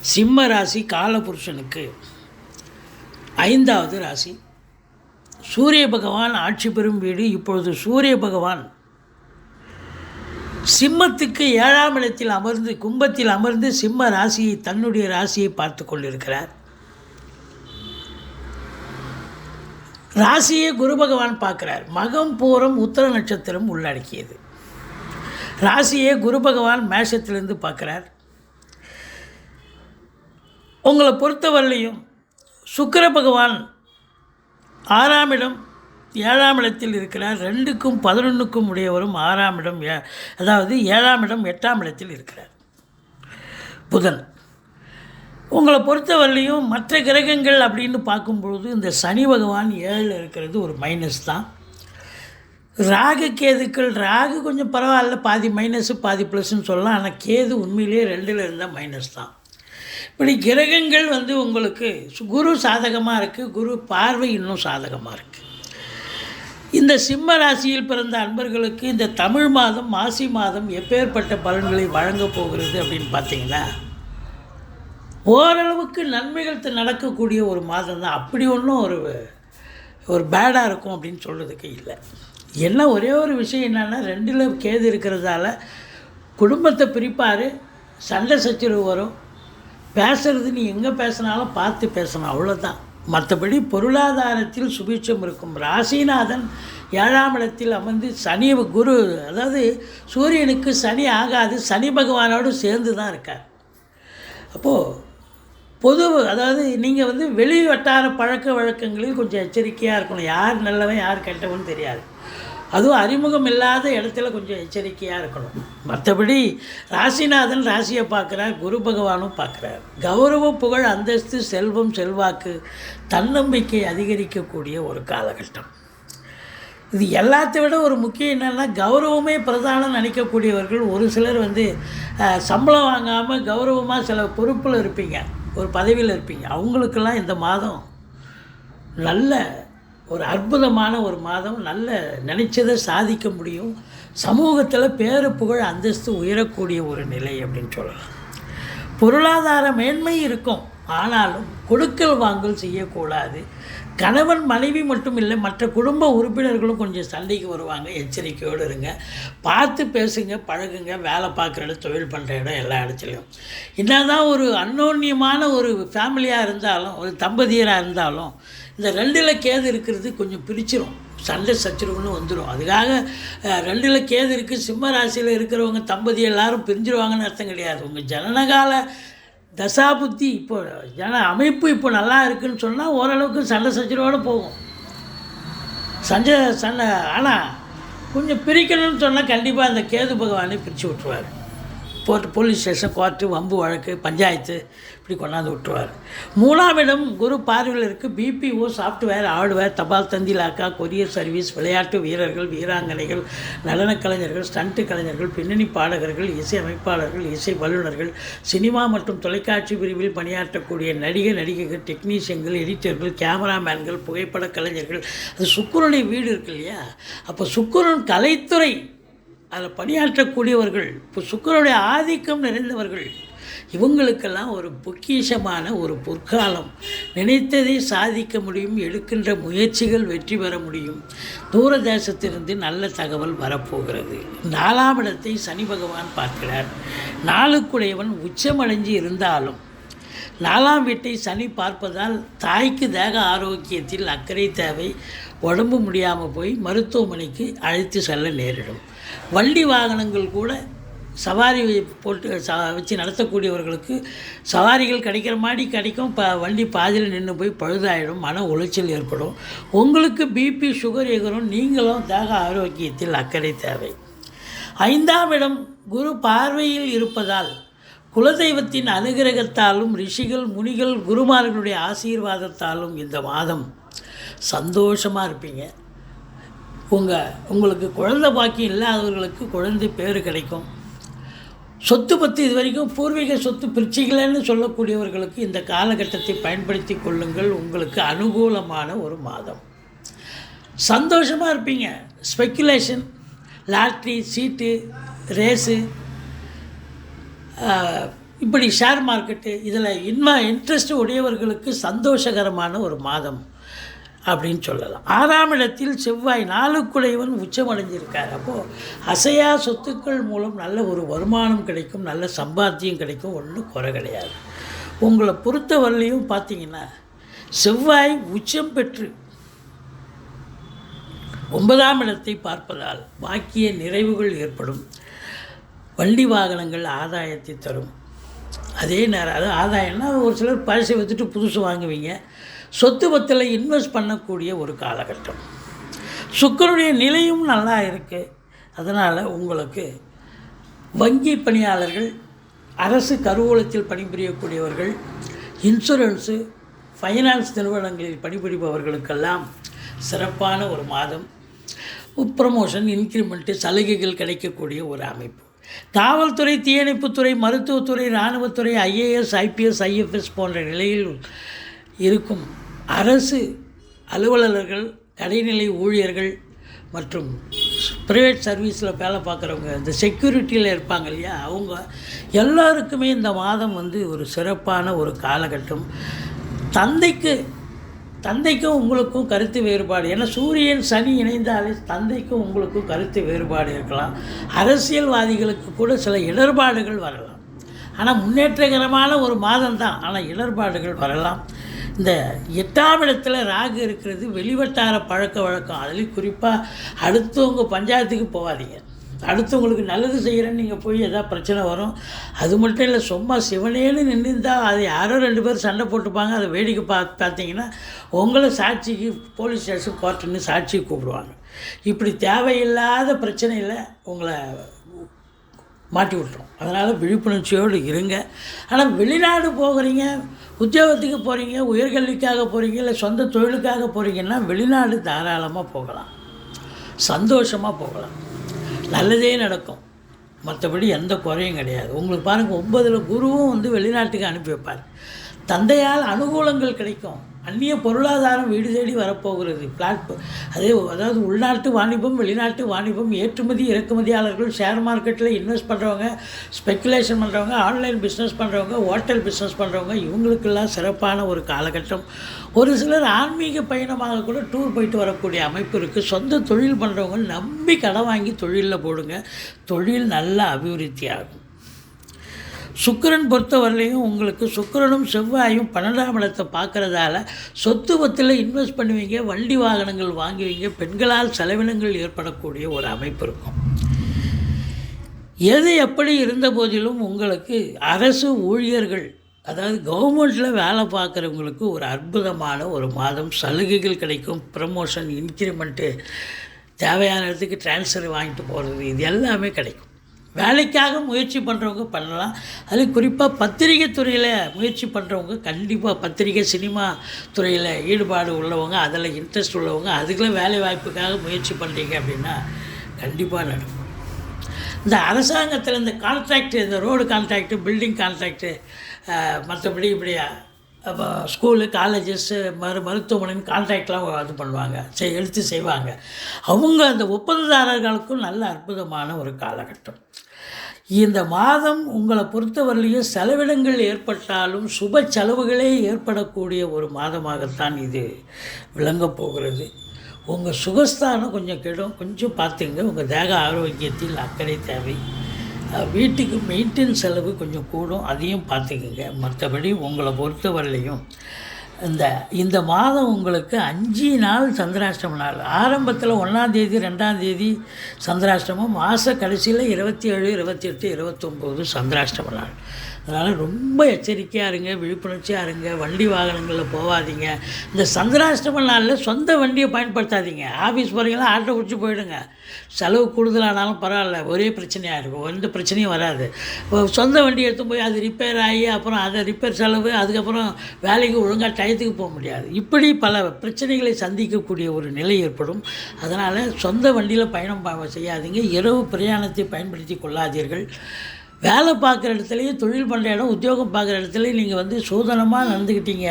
சிம்ம ராசி காலபுருஷனுக்கு ஐந்தாவது ராசி. சூரிய பகவான் ஆட்சி பெறும் வீடு இப்பொழுது சூரிய பகவான். சிம்மத்துக்கு ஏழாம் இடத்தில் அமர்ந்து கும்பத்தில் அமர்ந்து சிம்ம ராசியை தன்னுடைய ராசியை பார்த்து கொண்டிருக்கிறார். ராசியை குரு பகவான் பார்க்குறார். மகம் பூரம் உத்தர நட்சத்திரம் உள்ளடக்கியது. ராசியை குரு பகவான் மேஷத்திலிருந்து பார்க்குறார். உங்களை பொறுத்தவரையிலையும் சுக்கிர பகவான் ஆறாம் இடம் ஏழாம் இடத்தில் இருக்கிறார். ரெண்டுக்கும் பதினொன்றுக்கும் உடையவரும் ஆறாம் இடம் ஏ அதாவது ஏழாம் இடம் எட்டாம் இடத்தில் இருக்கிறார். புதன். உங்களை பொறுத்தவரையிலையும் மற்ற கிரகங்கள் அப்படின்னு பார்க்கும்பொழுது இந்த சனி பகவான் ஏழில் இருக்கிறது ஒரு மைனஸ் தான். ராகு கேதுக்கள் ராகு கொஞ்சம் பரவாயில்ல பாதி மைனஸு பாதி ப்ளஸ்ன்னு சொல்லலாம். ஆனால் கேது உண்மையிலேயே ரெண்டில் இருந்தால் மைனஸ் தான். இப்படி கிரகங்கள் வந்து உங்களுக்கு குரு சாதகமாக இருக்குது குரு பார்வை இன்னும் சாதகமாக இருக்குது இந்த சிம்ம ராசியில் பிறந்த அன்பர்களுக்கு இந்த தமிழ் மாதம் மாசி மாதம் எப்பேற்பட்ட பலன்களை வழங்கப் போகிறது அப்படின்னு பார்த்தீங்கன்னா ஓரளவுக்கு நன்மைகள் நடக்கக்கூடிய ஒரு மாதம் தான். அப்படி ஒன்றும் ஒரு ஒரு பேடாக இருக்கும் அப்படின்னு சொல்கிறதுக்கு இல்லை. என்ன ஒரே ஒரு விஷயம் என்னென்னா ரெண்டில் கேது இருக்கிறதால குடும்பத்தை பிரிப்பார் சண்டை சச்சரவு வரும் பேசுறது நீ எங்கே பேசினாலும் பார்த்து பேசணும் அவ்வளோதான் மற்றபடி பொருளாதாரத்தில் சுபீட்சம் இருக்கும். ராசிநாதன் ஏழாம் இடத்தில் அமர்ந்து சனி குரு அதாவது சூரியனுக்கு சனி ஆகாது சனி பகவானோடு சேர்ந்து தான் இருக்கார். அப்போது பொது அதாவது நீங்கள் வந்து வெளி வட்டார பழக்க வழக்கங்களில் கொஞ்சம் எச்சரிக்கையாக இருக்கணும். யார் நல்லவன் யார் கெட்டவன் தெரியாது. அதுவும் அறிமுகம் இல்லாத இடத்துல கொஞ்சம் எச்சரிக்கையாக இருக்கணும். மற்றபடி ராசிநாதன் ராசியை பார்க்குறார் குரு பகவானும் பார்க்குறார். கௌரவ புகழ் அந்தஸ்து செல்வம் செல்வாக்கு தன்னம்பிக்கை அதிகரிக்கக்கூடிய ஒரு காலகட்டம். இது எல்லாத்தை விட ஒரு முக்கியம் என்னென்னா கௌரவமே பிரதானம் நினைக்கக்கூடியவர்கள் ஒரு சிலர் வந்து சம்பளம் வாங்காமல் கௌரவமாக சில பொறுப்பில் இருப்பீங்க ஒரு பதவியில் இருப்பீங்க. அவங்களுக்கெல்லாம் இந்த மாதம் நல்ல ஒரு அற்புதமான ஒரு மாதம். நல்ல நினைச்சதை சாதிக்க முடியும். சமூகத்தில் பேரு புகழ் அந்தஸ்து உயரக்கூடிய ஒரு நிலை அப்படின்னு சொல்லலாம். பொருளாதார மேன்மை இருக்கும். ஆனாலும் கொடுக்கல் வாங்கல் செய்யக்கூடாது. கணவன் மனைவி மட்டும் இல்லை மற்ற குடும்ப உறுப்பினர்களும் கொஞ்சம் சண்டைக்கு வருவாங்க. எச்சரிக்கையோடு இருங்க. பார்த்து பேசுங்க பழகுங்க வேலை பார்க்குற இடம் தொழில் பண்ணுற இடம் எல்லா இடத்துலையும். என்னதான் ஒரு அன்னோன்யமான ஒரு ஃபேமிலியாக இருந்தாலும் ஒரு தம்பதியராக இருந்தாலும் இந்த ரெண்டில் கேது இருக்கிறது கொஞ்சம் பிரிச்சிடும் சண்டை சச்சரவுன்னு வந்துடும் அதுக்காக ரெண்டில் கேது இருக்குது சிம்ம ராசியில் இருக்கிறவங்க தம்பதி எல்லாரும் பிரிஞ்சிருவாங்கன்னு அர்த்தம் கிடையாது. உங்கள் ஜனனகால தசாபுத்தி இப்போ ஜன அமைப்பு இப்போ நல்லா இருக்குன்னு சொன்னால் ஓரளவுக்கு சண்டை சச்சரவோடு போகும். சண்டை சண்டை ஆனால் கொஞ்சம் பிரிக்கணும்னு சொன்னால் கண்டிப்பாக அந்த கேது பகவானை பிரித்து விட்டுருவார். போட்டு போலீஸ் ஸ்டேஷன் கோர்ட்டு வம்பு வழக்கு பஞ்சாயத்து இப்படி கொண்டாந்து விட்டுருவார். மூணாம் இடம் குரு பார்வையில் இருக்குது பிபிஓ சாஃப்ட்வேர் ஹார்ட்வேர் தபால் தந்திலாக்கா கொரியர் சர்வீஸ் விளையாட்டு வீரர்கள் வீராங்கனைகள் நடனக் கலைஞர்கள் ஸ்டண்ட்டு கலைஞர்கள் பின்னணி பாடகர்கள் இசை அமைப்பாளர்கள் இசை வல்லுநர்கள் சினிமா மற்றும் தொலைக்காட்சி பிரிவில் பணியாற்றக்கூடிய நடிகர் நடிகைகள் டெக்னீஷியன்கள் எடிட்டர்கள் கேமராமேன்கள் புகைப்பட கலைஞர்கள் அது சுக்குரனுடைய வீடு இருக்கு இல்லையா? அப்போ சுக்குரன் கலைத்துறை அதில் பணியாற்றக்கூடியவர்கள் இப்போ சுக்கரனுடைய ஆதிக்கம் நிறைந்தவர்கள் இவங்களுக்கெல்லாம் ஒரு பொக்கிஷமான ஒரு பொற்காலம். நினைத்ததை சாதிக்க முடியும் எடுக்கின்ற முயற்சிகள் வெற்றி பெற முடியும். தூர தேசத்திலிருந்து நல்ல தகவல் வரப்போகிறது. நாலாம் இடத்தை சனி பகவான் பார்க்கிறார். நாளுக்குடையவன் உச்சமடைஞ்சு இருந்தாலும் நாலாம் வீட்டை சனி பார்ப்பதால் தாய்க்கு தேக ஆரோக்கியத்தில் அக்கறை தேவை. உடம்பு முடியாமல் போய் மருத்துவமனைக்கு அழைத்து செல்ல நேரிடும். வண்டி வாகனங்கள் கூட சவாரி போட்டு ச வச்சு நடத்தக்கூடியவர்களுக்கு சவாரிகள் கிடைக்கிற மாதிரி கிடைக்கும். ப வண்டி பாதியில் நின்று போய் பழுதாயிடும் மன உளைச்சல் ஏற்படும். உங்களுக்கு பிபி சுகர் எகரும் நீங்களும் தேக ஆரோக்கியத்தில் அக்கறை தேவை. ஐந்தாம் இடம் குரு பார்வையில் இருப்பதால் குலதெய்வத்தின் அனுகிரகத்தாலும் ரிஷிகள் முனிகள் குருமார்களுடைய ஆசீர்வாதத்தாலும் இந்த மாதம் சந்தோஷமாக இருப்பீங்க. உங்கள் உங்களுக்கு குழந்தை பாக்கியம் இல்லாதவர்களுக்கு குழந்தை பேர் கிடைக்கும். சொத்து பற்றி இது வரைக்கும் பூர்வீக சொத்து பிரிச்சிக்கலன்னு சொல்லக்கூடியவர்களுக்கு இந்த காலகட்டத்தை பயன்படுத்தி கொள்ளுங்கள். உங்களுக்கு அனுகூலமான ஒரு மாதம். சந்தோஷமாக இருப்பீங்க. ஸ்பெக்குலேஷன் லாட்ரி சீட்டு ரேஸு இப்படி ஷேர் மார்க்கெட்டு இதில் இன்ம இன்ட்ரெஸ்ட் உடையவர்களுக்கு சந்தோஷகரமான ஒரு மாதம். அப்படின்னு சொல்லலாம். ஆறாம் இடத்தில் செவ்வாய் நாளுக்குடையவன் உச்சமடைஞ்சிருக்கார். அப்போது அசையா சொத்துக்கள் மூலம் நல்ல ஒரு வருமானம் கிடைக்கும் நல்ல சம்பாத்தியம் கிடைக்கும் ஒன்றும் குறை கிடையாது. உங்களை பொறுத்தவரையிலையும் பார்த்தீங்கன்னா செவ்வாய் உச்சம் பெற்று ஒன்பதாம் இடத்தை பார்ப்பதால் பாக்கிய நிறைவுகள் ஏற்படும். வண்டி வாகனங்கள் ஆதாயத்தை தரும். அதே நேரம் அது ஆதாயம்னா ஒரு சிலர் பரிசை விற்றுட்டு புதுசு வாங்குவீங்க. சொத்து பத்தில் இன்வெஸ்ட் பண்ணக்கூடிய ஒரு காலகட்டம். சுக்கருடைய நிலையும் நல்லா இருக்குது அதனால் உங்களுக்கு வங்கி பணியாளர்கள் அரசு கருவூலத்தில் பணிபுரியக்கூடியவர்கள் இன்சூரன்ஸு ஃபைனான்ஸ் நிறுவனங்களில் பணிபுரிபவர்களுக்கெல்லாம் சிறப்பான ஒரு மாதம். ப்ரமோஷன் இன்க்ரிமெண்ட்டு சலுகைகள் கிடைக்கக்கூடிய ஒரு அமைப்பு. காவல்துறை தீயணைப்புத்துறை மருத்துவத்துறை இராணுவத்துறை ஐஏஎஸ் ஐபிஎஸ் ஐஎஃப்எஸ் போன்ற நிலையில் இருக்கும் அரசு அலுவலர்கள் கடைநிலை ஊழியர்கள் மற்றும் ப்ரைவேட் சர்வீஸில் வேலை பார்க்குறவங்க இந்த செக்யூரிட்டியில் இருப்பாங்க இல்லையா? அவங்க எல்லாருக்குமே இந்த மாதம் வந்து ஒரு சிறப்பான ஒரு காலகட்டம். தந்தைக்கு தந்தைக்கும் உங்களுக்கும் கருத்து வேறுபாடு. ஏன்னா சூரியன் சனி இணைந்தாலே தந்தைக்கும் உங்களுக்கும் கருத்து வேறுபாடு இருக்கலாம். அரசியல்வாதிகளுக்கு கூட சில இடர்பாடுகள் வரலாம். ஆனால் முன்னேற்றகரமான ஒரு மாதம் தான் ஆனால் இடர்பாடுகள் வரலாம். இந்த எட்டாம் இடத்துல ராகு இருக்கிறது வெளிவட்டார பழக்க வழக்கம். அதுலேயும் குறிப்பாக அடுத்தவங்க பஞ்சாயத்துக்கு போகாதீங்க. அடுத்தவங்களுக்கு நல்லது செய்கிறேன்னு நீங்கள் போய் எதாவது பிரச்சனை வரும். அது மட்டும் இல்லை சும்மா சிவனேன்னு நின்றுருந்தால் அது யாரோ ரெண்டு பேர் சண்டை போட்டுப்பாங்க. அதை வேடிக்கை பா பார்த்தீங்கன்னா உங்களை சாட்சிக்கு போலீஸ் ஸ்டேஷன் கோர்ட்டுன்னு சாட்சிக்கு கூப்பிடுவாங்க. இப்படி தேவையில்லாத பிரச்சனையில் உங்களை மாட்டி விட்டுரும். அதனால் விழிப்புணர்ச்சியோடு இருங்க. ஆனால் வெளிநாடு போகிறீங்க உத்தியோகத்துக்கு போகிறீங்க உயர்கல்விக்காக போகிறீங்க இல்லை சொந்த தொழிலுக்காக போகிறீங்கன்னா வெளிநாடு தாராளமாக போகலாம். சந்தோஷமாக போகலாம். நல்லதே நடக்கும். மற்றபடி எந்த குறையும் கிடையாது. உங்களுக்கு பாருங்கள் ஒன்பதில் குருவும் வந்து வெளிநாட்டுக்கு அனுப்பி வைப்பார். தந்தையால் அனுகூலங்கள் கிடைக்கும். அந்நிய பொருளாதாரம் வீடு தேடி வரப்போகிறது. பிளாட் அதே அதாவது உள்நாட்டு வாணிபம் வெளிநாட்டு வாணிபம் ஏற்றுமதி இறக்குமதியாளர்கள் ஷேர் மார்க்கெட்டில் இன்வெஸ்ட் பண்ணுறவங்க ஸ்பெக்குலேஷன் பண்ணுறவங்க ஆன்லைன் பிஸ்னஸ் பண்ணுறவங்க ஹோட்டல் பிஸ்னஸ் பண்ணுறவங்க இவங்களுக்கெல்லாம் சிறப்பான ஒரு காலகட்டம். ஒரு சிலர் ஆன்மீக பயணமாக கூட டூர் போயிட்டு வரக்கூடிய அமைப்பு இருக்குது சொந்த தொழில் பண்ணுறவங்க நம்பி கடன் வாங்கி தொழிலில் போடுங்க. தொழில் நல்லா அபிவிருத்தி ஆகும் சுக்கரன் பொறுத்தவரையிலையும் உங்களுக்கு சுக்கிரனும் செவ்வாயும் பன்னெண்டாம் இடத்தை பார்க்குறதால சொத்து பத்தில் இன்வெஸ்ட் பண்ணுவீங்க வண்டி வாகனங்கள் வாங்குவீங்க பெண்களால் செலவினங்கள் ஏற்படக்கூடிய ஒரு அமைப்பு இருக்கும். எது எப்படி இருந்த போதிலும் உங்களுக்கு அரசு ஊழியர்கள் அதாவது கவர்மெண்ட்டில் வேலை பார்க்குறவங்களுக்கு ஒரு அற்புதமான ஒரு மாதம் சலுகைகள் கிடைக்கும் ப்ரமோஷன் இன்க்ரிமெண்ட்டு தேவையான இடத்துக்கு ட்ரான்ஸ்ஃபர் வாங்கிட்டு போகிறது இது எல்லாமே கிடைக்கும். வேலைக்காக முயற்சி பண்ணுறவங்க பண்ணலாம். அது குறிப்பாக பத்திரிகை துறையில் முயற்சி பண்ணுறவங்க கண்டிப்பாக பத்திரிகை சினிமா துறையில் ஈடுபாடு உள்ளவங்க அதில் இன்ட்ரெஸ்ட் உள்ளவங்க அதுக்கெல்லாம் வேலை வாய்ப்புக்காக முயற்சி பண்ணுறீங்க அப்படின்னா கண்டிப்பாக நடக்கும். இந்த அரசாங்கத்தில் இந்த கான்ட்ராக்ட் இந்த ரோடு கான்ட்ராக்டு பில்டிங் கான்ட்ராக்டு மற்றபடி இப்படி ஸ்கூலு காலேஜஸ்ஸு மரு மருத்துவமனைன்னு கான்ட்ராக்ட்லாம் இது பண்ணுவாங்க. செய் எடுத்து செய்வாங்க. அவங்க அந்த ஒப்பந்ததாரர்களுக்கும் நல்ல அற்புதமான ஒரு காலகட்டம். இந்த மாதம் உங்களை பொறுத்தவரையிலையும் செலவிடங்கள் ஏற்பட்டாலும் சுப செலவுகளே ஏற்படக்கூடிய ஒரு மாதமாகத்தான் இது விளங்கப் போகிறது. உங்கள் சுகஸ்தானம் கொஞ்சம் கெடும். கொஞ்சம் பார்த்துங்க உங்கள் தேக ஆரோக்கியத்தில் அக்கறை தேவை. வீட்டுக்கு மெயின்டெனன்ஸ் செலவு கொஞ்சம் கூடும். அதையும் பார்த்துக்குங்க மற்றபடி உங்களை பொறுத்தவரையிலையும் இந்த இந்த மாதம் உங்களுக்கு அஞ்சு நாள் சந்திராஷ்டம நாள். ஆரம்பத்தில் ஒன்றாந்தேதி ரெண்டாந்தேதி சந்திராஷ்டமம் மாத கடைசியில் இருபத்தி ஏழு இருபத்தி எட்டு இருபத்தொம்போது சந்திராஷ்டம நாள். அதனால் ரொம்ப எச்சரிக்கையாக இருங்க விழிப்புணர்ச்சியாக இருங்க வண்டி வாகனங்களில் போகாதீங்க இந்த சந்திராஷ்டம நாளில் சொந்த வண்டியை பயன்படுத்தாதீங்க. ஆஃபீஸ் போகிறீங்களா ஆட்டோ பிடிச்சி போயிடுங்க. செலவு கூடுதலானாலும் பரவாயில்ல ஒரே பிரச்சனையாக இருக்கும். எந்த பிரச்சனையும் வராது. சொந்த வண்டி எடுத்து போய் அது ரிப்பேர் ஆகி அப்புறம் அதை ரிப்பேர் செலவு அதுக்கப்புறம் வேலைக்கு ஒழுங்காக டயத்துக்கு போக முடியாது. இப்படி பல பிரச்சனைகளை சந்திக்கக்கூடிய ஒரு நிலை ஏற்படும். அதனால் சொந்த வண்டியில் பயணம் செய்யாதீங்க. இரவு பிரயாணத்தை பயன்படுத்தி கொள்ளாதீர்கள். வேலை பார்க்குற இடத்துலையும் தொழில் பண்ணுற இடம் உத்தியோகம் பார்க்குற இடத்துலையும் நீங்கள் வந்து சூதனமாக நடந்துக்கிட்டீங்க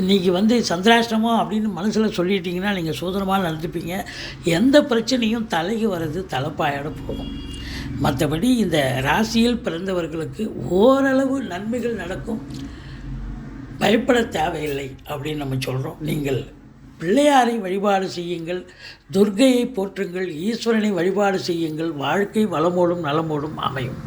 இன்றைக்கி வந்து சந்திராஷ்டமோ அப்படின்னு மனசில் சொல்லிட்டீங்கன்னா நீங்கள் சூதனமாக நடந்துப்பீங்க. எந்த பிரச்சனையும் தலைக்கு வர்றது தலைப்பாயோட போகும். மற்றபடி இந்த ராசியில் பிறந்தவர்களுக்கு ஓரளவு நன்மைகள் நடக்கும். பயப்பட தேவையில்லை அப்படின்னு நம்ம சொல்கிறோம் நீங்கள் பிள்ளையாரை வழிபாடு செய்யுங்கள். துர்கையை போற்றுங்கள். ஈஸ்வரனை வழிபாடு செய்யுங்கள். வாழ்க்கை வளமோடும் நலமோடும் அமையும்.